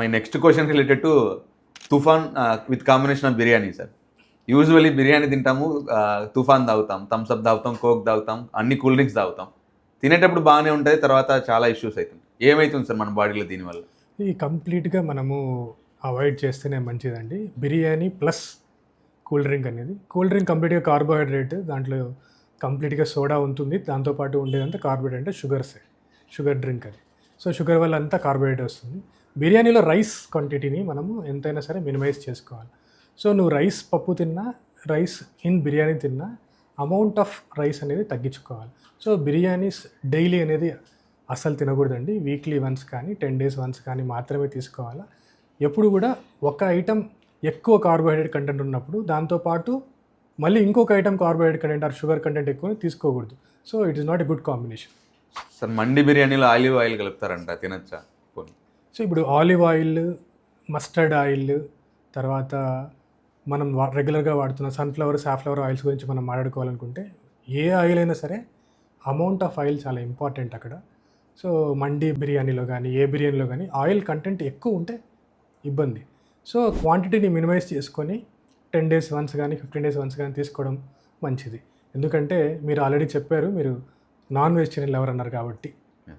My next question related to తుఫాన్ with combination of biryani sir. Usually biryani తింటాము తుఫాన్ తాగుతాం థమ్స్ అప్ తాగుతాం కోక్ తాగుతాం అన్ని కూల్ డ్రింక్స్ తాగుతాం. తినేటప్పుడు బాగానే ఉంటుంది తర్వాత చాలా ఇష్యూస్ అవుతుంది ఏమవుతుంది సార్ మన బాడీలో దీనివల్ల? ఈ కంప్లీట్గా మనము అవాయిడ్ చేస్తేనే మంచిదండి. బిర్యానీ ప్లస్ కూల్ డ్రింక్ అనేది. కూల్ డ్రింక్ కంప్లీట్గా కార్బోహైడ్రేట్ దాంట్లో కంప్లీట్గా సోడా ఉంటుంది. దాంతోపాటు ఉండేదంతా కార్బోహైడ్రేట్ అంటే షుగర్స్ షుగర్ డ్రింక్ అది. సో షుగర్ వల్ల అంతా కార్బోహైడ్రేట్ వస్తుంది. బిర్యానీలో రైస్ క్వాంటిటీని మనము ఎంతైనా సరే మినిమైజ్ చేసుకోవాలి. సో నువ్వు రైస్ పప్పు తిన్నా రైస్ ఇన్ బిర్యానీ తిన్నా అమౌంట్ ఆఫ్ రైస్ అనేది తగ్గించుకోవాలి. సో బిర్యానీస్ డైలీ అనేది అస్సలు తినకూడదండి. వీక్లీ వన్స్ కానీ టెన్ డేస్ వన్స్ కానీ మాత్రమే తీసుకోవాలి. ఎప్పుడు కూడా ఒక ఐటెం ఎక్కువ కార్బోహైడ్రేట్ కంటెంట్ ఉన్నప్పుడు దాంతోపాటు మళ్ళీ ఇంకొక item carbohydrate content or sugar content ఎక్కువ తీసుకోకూడదు. So it is not a good combination sir మండి బిర్యానీలో ఆలివ్ ఆయిల్ కలుపుతారంట తినచ్చా? సో ఇప్పుడు ఆలివ్ ఆయిల్ మస్టర్డ్ ఆయిల్ తర్వాత మనం వా- రెగ్యులర్గా వాడుతున్న సన్ఫ్లవర్ సాఫ్లవర్ ఆయిల్స్ గురించి మనం మాట్లాడుకోవాలనుకుంటే ఏ ఆయిల్ అయినా సరే అమౌంట్ ఆఫ్ ఆయిల్ చాలా ఇంపార్టెంట్ అక్కడ. సో మండి బిర్యానీలో కానీ ఏ బిర్యానీలో కానీ ఆయిల్ కంటెంట్ ఎక్కువ ఉంటే ఇబ్బంది. సో క్వాంటిటీని మినిమైజ్ చేసుకొని టెన్ డేస్ వన్స్ కానీ ఫిఫ్టీన్ డేస్ వన్స్ కానీ తీసుకోవడం మంచిది. ఎందుకంటే మీరు ఆల్రెడీ చెప్పారు మీరు నాన్ వెజిటేరియన్లు ఎవరన్నారు కాబట్టి.